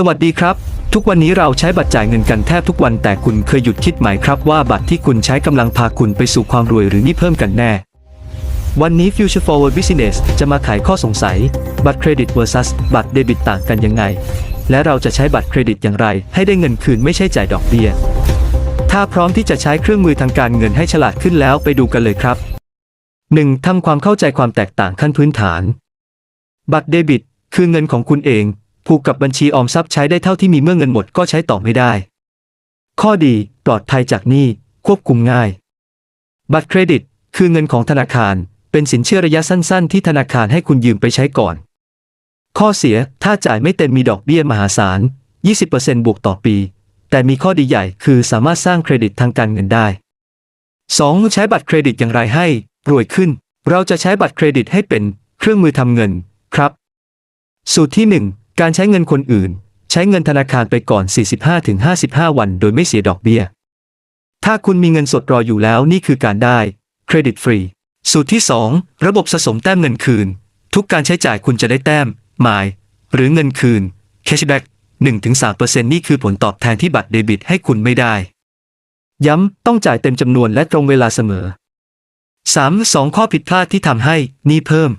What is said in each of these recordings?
สวัสดีครับ ทุกวันนี้เราใช้บัตรจ่ายเงินกันแทบทุกวันแต่คุณเคยหยุดคิดไหมครับว่าบัตรที่คุณใช้กำลังพาคุณไปสู่ความรวยหรือนี่เพิ่มกันแน่ วันนี้ Future Forward Business จะมาไขข้อสงสัย บัตรเครดิต versus บัตรเดบิตต่างกันยังไง และเราจะใช้บัตรเครดิตอย่างไร ให้ได้เงินคืนไม่ใช่จ่ายดอกเบี้ย ถ้าพร้อมที่จะใช้เครื่องมือทางการเงินให้ฉลาดขึ้นแล้วไปดูกันเลยครับ 1. ทำความเข้าใจความแตกต่างขั้นพื้นฐาน บัตรเดบิต คือเงินของคุณเอง ผูกกับบัญชีออมทรัพย์ใช้ได้เท่าที่มีเมื่อเงินหมดก็ใช้ต่อไม่ได้ ข้อดี ปลอดภัยจากหนี้ควบคุมง่าย บัตรเครดิต คือเงินของธนาคาร เป็นสินเชื่อระยะสั้น ๆ ที่ธนาคารให้คุณยืมไปใช้ก่อน ข้อเสียถ้าจ่ายไม่เต็มมีดอกเบี้ยมหาศาล 20%บวกต่อปี แต่มีข้อดีใหญ่คือสามารถสร้างเครดิตทางการเงินได้ 2. ใช้บัตรเครดิตอย่างไรให้รวยขึ้น เราจะใช้บัตรเครดิตให้เป็นเครื่องมือทำเงินครับ สูตรที่ 1 การใช้เงินคนอื่น ใช้เงินธนาคารไปก่อน 45-55 วันโดยไม่เสียดอกเบี้ย ถ้าคุณมีเงินสดรออยู่แล้วนี่คือการได้เครดิตฟรี สูตรที่ 2 ระบบสะสมแต้มเงินคืน ทุกการใช้จ่ายคุณจะได้แต้มหมาย หรือเงินคืน cashback 1-3%นี่คือผลตอบแทนที่บัตรเดบิตให้คุณไม่ได้ ย้ำ ต้องจ่ายเต็มจำนวนและตรงเวลาเสมอ 3. สองข้อผิดพลาดที่ทำให้นี้เพิ่ม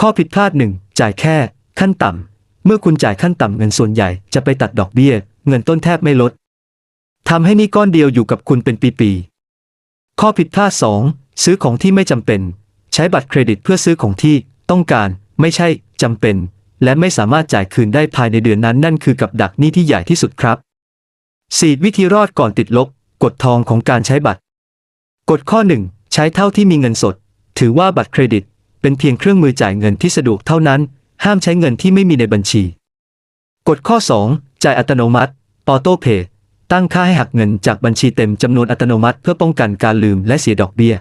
ข้อผิดพลาด 1 จ่ายแค่ ขั้นต่ำ เมื่อคุณจ่ายขั้นต่ำเงินส่วนใหญ่จะไปตัดดอกเบี้ย เงินต้นแทบไม่ลดทำให้นี้ก้อนเดียวอยู่กับคุณเป็นปีๆ ข้อผิดพลาด 2 ซื้อของที่ไม่จำเป็น ใช้บัตรเครดิตเพื่อซื้อของที่ต้องการไม่ใช่จำเป็น และไม่สามารถจ่ายคืนได้ภายในเดือนนั้นนั่นคือกับดักหนี้ที่ใหญ่ที่สุดครับ 4. วิธีรอดก่อนติดลบกฎทองของการใช้บัตร กฎข้อ 1 ใช้เท่าที่มีเงินสด ถือว่าบัตรเครดิต เป็นเพียงเครื่องมือจ่ายเงินที่สะดวกเท่านั้น ห้ามใช้เงินที่ไม่มีในบัญชี กฎข้อ 2 จ่ายอัตโนมัติออโต้เพย์ตั้งค่าให้หักเงินจากบัญชีเต็มจำนวนอัตโนมัติเพื่อป้องกันการลืมและเสียดอกเบี้ย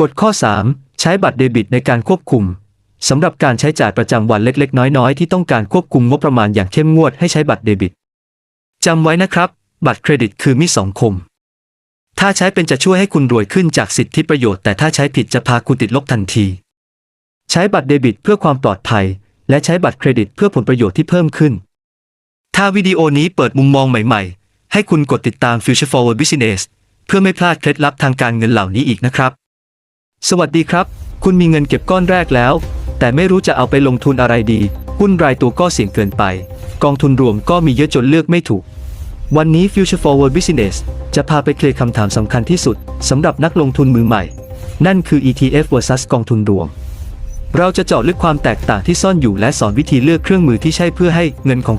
กฎข้อ 3 ใช้บัตรเดบิตในการควบคุมสำหรับการใช้จ่ายประจำวันเล็ก ๆ น้อย ๆ ที่ต้องการควบคุมงบประมาณอย่างเข้มงวดให้ใช้บัตรเดบิตจำไว้นะครับ บัตรเครดิตคือมิสองคม ถ้าใช้เป็นจะช่วยให้คุณรวยขึ้นจากสิทธิประโยชน์แต่ถ้าใช้ผิดจะพาคุณติดลบทันที ใช้บัตรเดบิตเพื่อความปลอดภัย และใช้บัตรเครดิตเพื่อผลประโยชน์ที่เพิ่มขึ้น ถ้าวิดีโอนี้เปิดมุมมองใหม่ๆ ให้คุณกดติดตาม Future Forward Business เพื่อไม่พลาดเคล็ดลับทางการเงินเหล่านี้อีกนะครับ สวัสดีครับ คุณมีเงินเก็บก้อนแรกแล้ว แต่ไม่รู้จะเอาไปลงทุนอะไรดี หุ้นรายตัวก็เสี่ยงเกินไป กองทุนรวมก็มีเยอะจนเลือกไม่ถูก วันนี้ Future Forward Business จะพาไปเคลียร์คำถามสำคัญที่สุดสำหรับนักลงทุนมือใหม่ นั่นคือ ETF versus กองทุนรวม เราจะเจาะลึกความแตกต่างที่ซ่อนอยู่และสอนวิธีเลือกเครื่องมือที่ใช่เพื่อให้เงินของ